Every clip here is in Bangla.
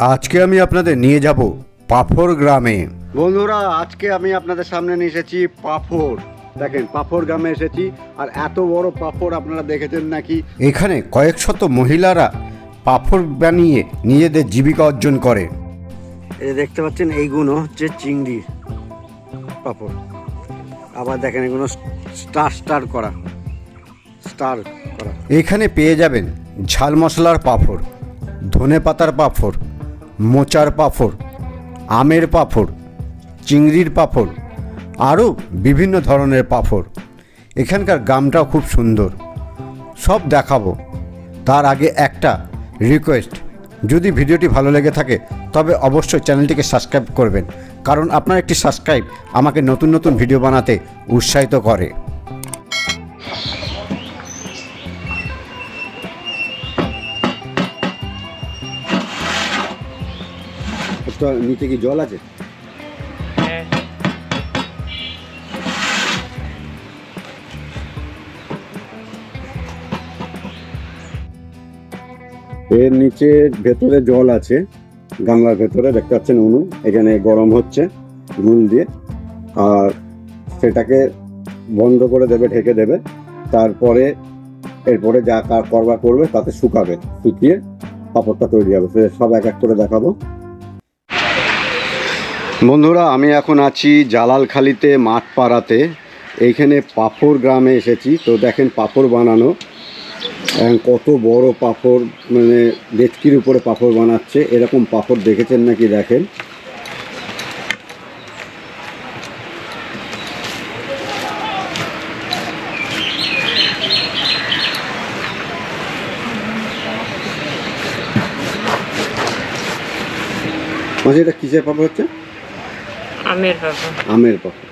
আজকে আমি আপনাদের নিয়ে যাব পাফর গ্রামে। বন্ধুরা আজকে আমি আপনাদের সামনে নিয়ে এসেছি পাফর। দেখেন পাফর গ্রামে এসেছি আর এত বড় পাফর আপনারা দেখেছেন নাকি? এখানে কয়েক শত মহিলারা পাফর বানিয়ে নিজেদের জীবিকা অর্জন করে। এই দেখতে পাচ্ছেন এইগুলো হচ্ছে চিংড়ি পাপড় আবার দেখেন এগুলো স্টার স্টার করা। স্টার করা। এখানে পেয়ে যাবেন ঝাল মশলার পাঁপড় ধনে পাতার পাঁপড় মোচার পাঁপড়, আমের পাঁপড়, চিংড়ির পাঁপড়, আরও বিভিন্ন ধরনের পাঁপড়। এখানকার গ্রামটাও খুব সুন্দর। সব দেখাবো। তার আগে একটা রিকোয়েস্ট যদি ভিডিওটি ভালো লেগে থাকে, তবে অবশ্যই চ্যানেলটিকে সাবস্ক্রাইব করবেন। কারণ আপনার একটি সাবস্ক্রাইব আমাকে নতুন নতুন ভিডিও বানাতে উৎসাহিত করে। নিচে কি জল আছে? এর নিচে ভেতরে জল আছে গামলার ভেতরে দেখতে পাচ্ছেন উনুন এখানে গরম হচ্ছে নুন দিয়ে আর সেটাকে বন্ধ করে দেবে ঢেকে দেবে তারপরে এরপরে যা কার করবা করবে তাতে শুকাবে শুকিয়ে পাপড়টা তৈরি হবে সে সব এক এক করে দেখাবো। বন্ধুরা, আমি এখন আছি জালালখালিতে, মাঠপাড়াতে। এইখানে পাপড় গ্রামে এসেছি। তো দেখেন পাপড় বানানো। কত বড় পাপড় মানে ডেচকির উপরে পাপড় বানাচ্ছে। এরকম পাপড় দেখেছেন নাকি? দেখেন। মাঝে এটা কিসের পাপড় হচ্ছে? আমের বাবা আমের পাপড়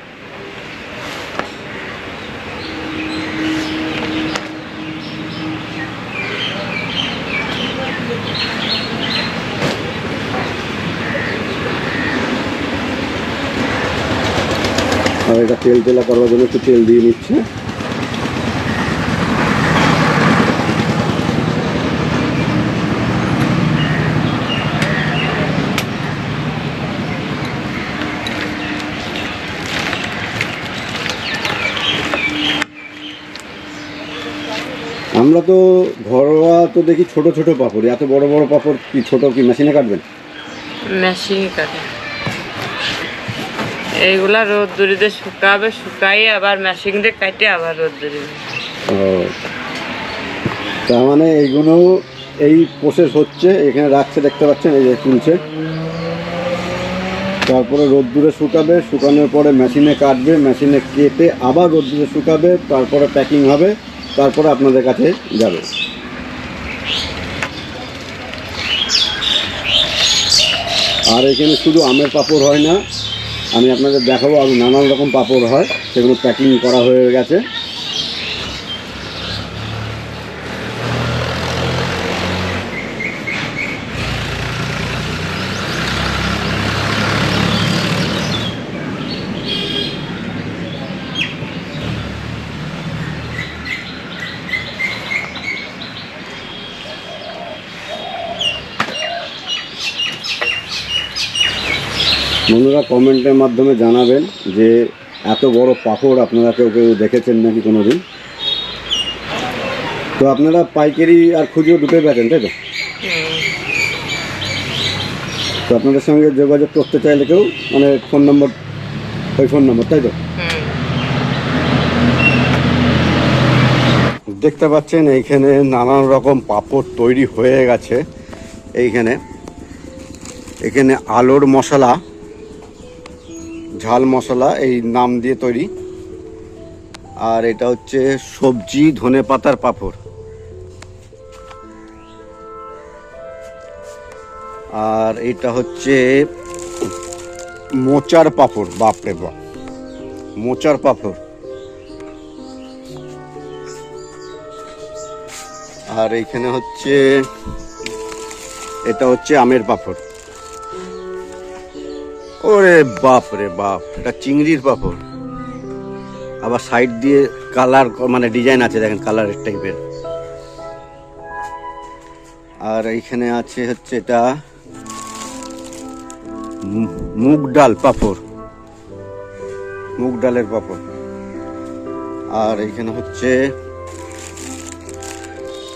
আর এটা তেল তেলা করার জন্য একটু তেল দিয়ে নিচ্ছে। আমরা তো ঘরোয়া তো দেখি ছোট ছোট পাপড়। এত বড় বড় পাপড় কি ছোট কি মেশিনে কাটবেন? মেশিন কাটে। এইগুলা রোদ দূরিতে শুকাবে শুকাই আবার মেশিন দিয়ে কাটে আবার রোদ দূরিবে। ও। তার মানে এইগুলো এই প্রসেস হচ্ছে এখানে রাখছে দেখতে পাচ্ছেন এই যে তুলছে। তারপরে রোদ্দুরে শুকাবে শুকানোর পরে মেশিনে কাটবে মেশিনে কেটে আবার রোদ্দুরে শুকাবে তারপরে প্যাকিং হবে। তারপরে আপনাদের কাছে যাবে। আর এখানে শুধু আমের পাপড় হয় না, আমি আপনাদের দেখাবো আর নানান রকম পাপড় হয়, সেগুলো প্যাকিং করা হয়ে গেছে। বন্ধুরা কমেন্টের মাধ্যমে জানাবেন যে এত বড় পাথর আপনারা কেউ কেউ দেখেছেন নাকি কোনো দিন তো আপনারা পাইকারি আর খুচরো দুটোই বেচেন, তাই তো? তো আপনাদের সঙ্গে যোগাযোগ করতে চাইলে কেউ মানে ফোন নম্বর, ওই ফোন নম্বর, তাই তো? দেখতে পাচ্ছেন এইখানে নানান রকম পাপড় তৈরি হয়ে গেছে, এইখানে। এখানে আলোর মশলা ঝাল মশলা এই নাম দিয়ে তৈরি। আর এটা হচ্ছে সবজি ধনে পাতার পাঁপড়। আর এটা হচ্ছে মোচার পাঁপড়, বাপরে বাপ। মোচার পাঁপড়। আর এইখানে হচ্ছে, এটা হচ্ছে আমের পাঁপড়। ওরে বাপ রে বাপ, এটা চিংড়ির পাপড়। আবার সাইড দিয়ে কালার মানে ডিজাইন আছে, দেখেন কালারের টাইপের আর এইখানে আছে হচ্ছে এটা মুগ ডাল পাপড়। মুগ ডালের পাপড়। আর এইখানে হচ্ছে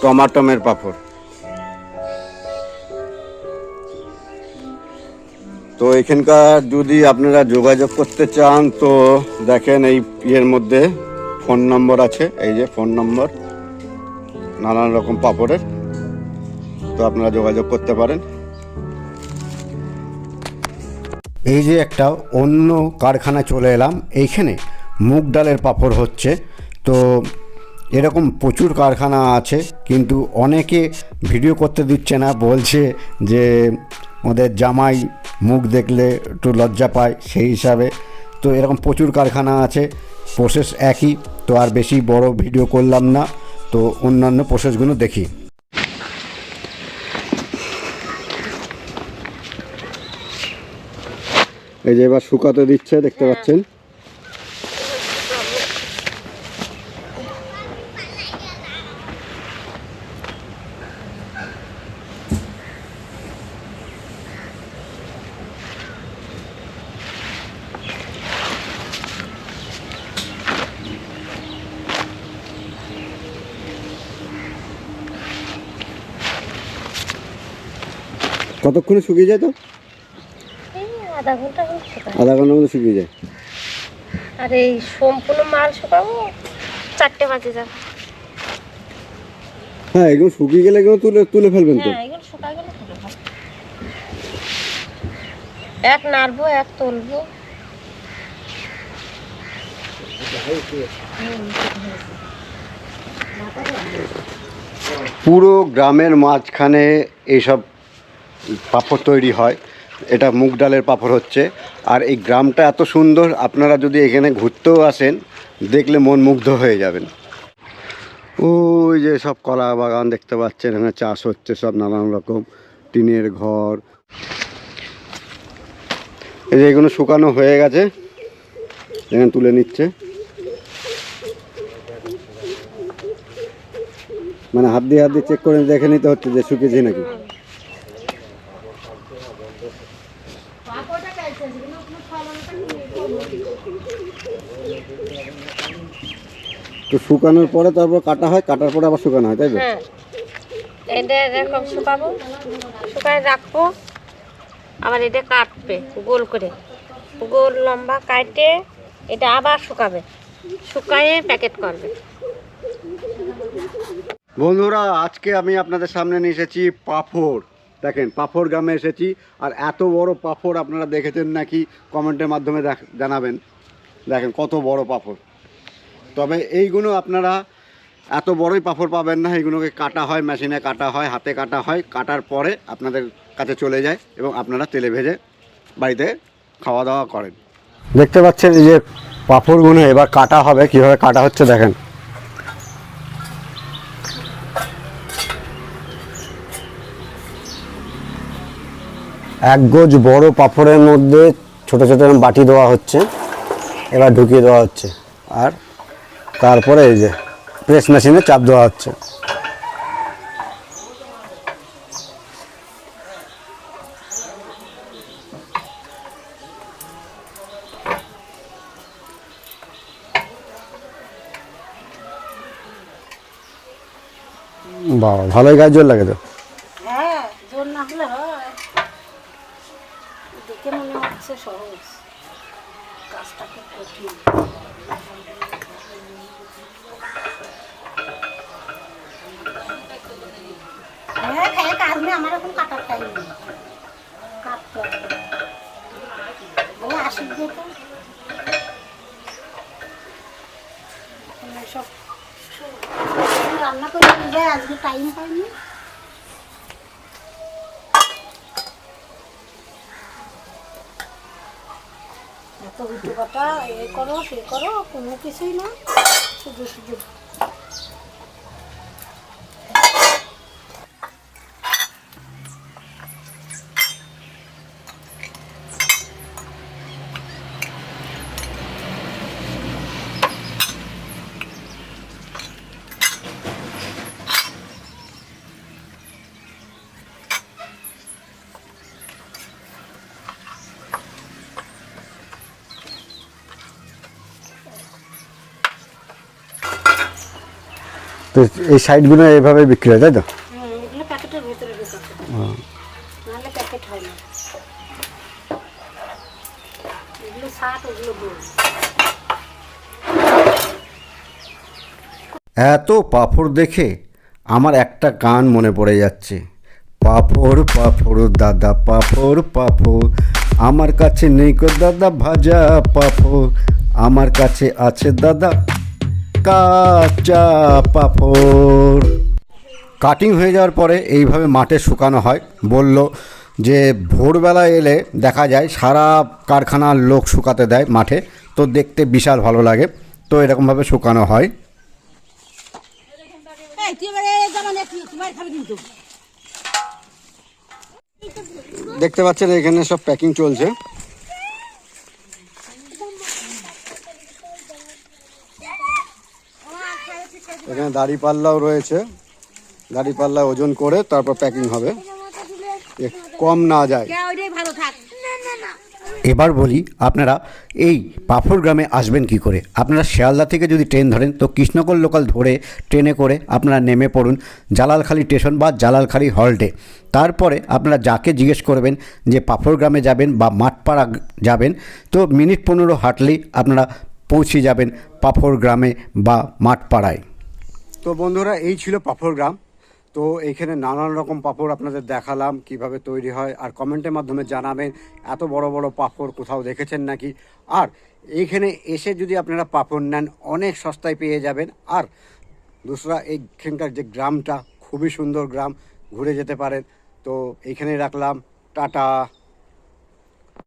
টমাটমের পাঁপড়। তো এখানকার যদি আপনারা যোগাযোগ করতে চান, তো দেখেন এই ইয়ের মধ্যে ফোন নম্বর আছে। এই যে ফোন নম্বর, নানান রকম পাপড়ের। তো আপনারা যোগাযোগ করতে পারেন। এই যে একটা অন্য কারখানা চলে এলাম। এইখানে মুগ ডালের পাপড় হচ্ছে। তো এরকম প্রচুর কারখানা আছে, কিন্তু অনেকে ভিডিও করতে দিচ্ছে না। বলছে যে ওদের জামাই মুখ দেখলে একটু লজ্জা পায় সেই হিসাবে। তো এরকম প্রচুর কারখানা আছে প্রসেস একই। তো আর বেশি বড় ভিডিও করলাম না তো অন্যান্য প্রসেসগুলো দেখি। এই যে এবার শুকাতে দিচ্ছে দেখতে পাচ্ছেন? কতক্ষণে শুকিয়ে যায় তো? আধা ঘণ্টা আধা ঘণ্টার মধ্যে শুকিয়ে যায়। আর এই সম্পূর্ণ মাল শুকাবো চারটে বাজে যাবে। হ্যাঁ এগুলো শুকিয়ে গেলে এগুলো তুলে তুলে ফেলবেন তো। হ্যাঁ। এক নাড়বো এক তুলবো। পুরো গ্রামের মাঝখানে এইসব পাঁপড় তৈরি হয়, এটা মুগ ডালের পাঁপড় হচ্ছে। আর এই গ্রামটা এত সুন্দর, আপনারা যদি এখানে ঘুরতেও আসেন, দেখলে মন মুগ্ধ হয়ে যাবেন। ওই যে সব কলা বাগান দেখতে পাচ্ছেন, এখানে চাষ হচ্ছে সব নানান রকম, টিনের ঘর। এই যে এগুলো শুকানো হয়ে গেছে, এখানে তুলে নিচ্ছে। মানে হাত দিয়ে হাত দিয়ে চেক করে দেখে নিতে হচ্ছে যে শুকিয়েছে নাকি। তো শুকানোর পরে তারপর কাটা হয় কাটার পরে আবার শুকানো হয় তাই তো? হ্যাঁ। এটা এরকম শুকাবো। শুকায় রাখব। আবার এটা কাটবে গোল করে। গোল লম্বা কাটে এটা আবার শুকাবে। শুকায়ে প্যাকেট করবে। বন্ধুরা আজকে আমি আপনাদের সামনে নিয়ে এসেছি পাফড় দেখেন পাফড় গ্রামে এসেছি, আর এত বড় পাফড় আপনারা দেখেছেন নাকি কমেন্টের মাধ্যমে জানাবেন। দেখেন, কত বড় পাফড় তবে এইগুলো আপনারা এত বড়ই পাফড় পাবেন না, এইগুলোকে কাটা হয় মেশিনে কাটা হয়, হাতে কাটা হয়, কাটার পরে আপনাদের কাছে চলে যায় এবং আপনারা তেলে ভেজে বাড়িতে খাওয়া দাওয়া করেন। দেখতে পাচ্ছেন এই যে পাঁপড়গুলো এবার কাটা হবে, কীভাবে কাটা হচ্ছে দেখেন। এক গোজ বড় পাঁপড়ের মধ্যে ছোট ছোট বাটি দেওয়া হচ্ছে। এবার ঢুকিয়ে দেওয়া হচ্ছে। আর তারপরে এই যে প্রেস মেশিনে চাপ দেওয়া হচ্ছে। বাবা ভালোই গাছ জোর লাগে তো হ্যাঁ জোর না হলে হয় দেখে মনে হচ্ছে সহজ। কাজটা খুব কঠিন। হ্যাঁ নেই, আমার এখন কাটার টাইম নেই। কাটতে আসুক দিয়ে সব রান্না করে আজকে টাইম পাইনি। এত হুটু পাটা এ করো সে করো কোনো কিছুই না। শুধু শুধু তো এই সাইডগুলো এইভাবে বিক্রি হয় তাই তো? হয় এত পাঁপড় দেখে আমার একটা গান মনে পড়ে যাচ্ছে। পাঁপড় পাঁপড় দাদা পাঁপড় পাঁপড়। আমার কাছে নেই গো দাদা ভাজা পাঁপড়। আমার কাছে আছে দাদা কাঁচা পাঁপড়। কাটিং হয়ে যাওয়ার পরে এইভাবে মাঠে শুকানো হয়। বলল যে ভোরবেলা এলে দেখা যায় সারা কারখানার লোক শুকাতে দেয় মাঠে। তো দেখতে বিশাল ভালো লাগে। তো এরকমভাবে শুকানো হয়। দেখতে পাচ্ছেন এখানে সব প্যাকিং চলছে। এখানে দাড়ি পাল্লাও রয়েছে। দাড়ি পাল্লা ওজন করে তারপর প্যাকিং হবে। কম না যায়। কে ওইটাই ভালো থাক। এবার বলি আপনারা এই পাফর গ্রামে আসবেন কি করে? আপনারা শিয়ালদা থেকে যদি ট্রেন ধরেন তো কৃষ্ণকর লোকাল ধরে ট্রেনে করে আপনারা নেমে পড়ুন জালালখালি স্টেশন বা জালালখালি হল্টে তারপরে আপনারা যাকে জিজ্ঞেস করবেন যে পাফর গ্রামে যাবেন বা মাঠপাড়া যাবেন তো মিনিট পনেরো হাঁটলেই আপনারা পৌঁছে যাবেন পাফর গ্রামে বা মাঠপাড়ায়। তো বন্ধুরা, এই ছিল পাঁপড় গ্রাম। তো এইখানে নানান রকম পাঁপড় আপনাদের দেখালাম, কীভাবে তৈরি হয়, আর কমেন্টের মাধ্যমে জানাবেন, এত বড় বড় পাঁপড় কোথাও দেখেছেন নাকি? আর এইখানে এসে যদি আপনারা পাঁপড় নেন, অনেক সস্তায় পেয়ে যাবেন। আর দুসরা, এইখানকার যে গ্রামটা, খুবই সুন্দর গ্রাম, ঘুরে যেতে পারেন। তো এইখানেই রাখলাম, টাটা।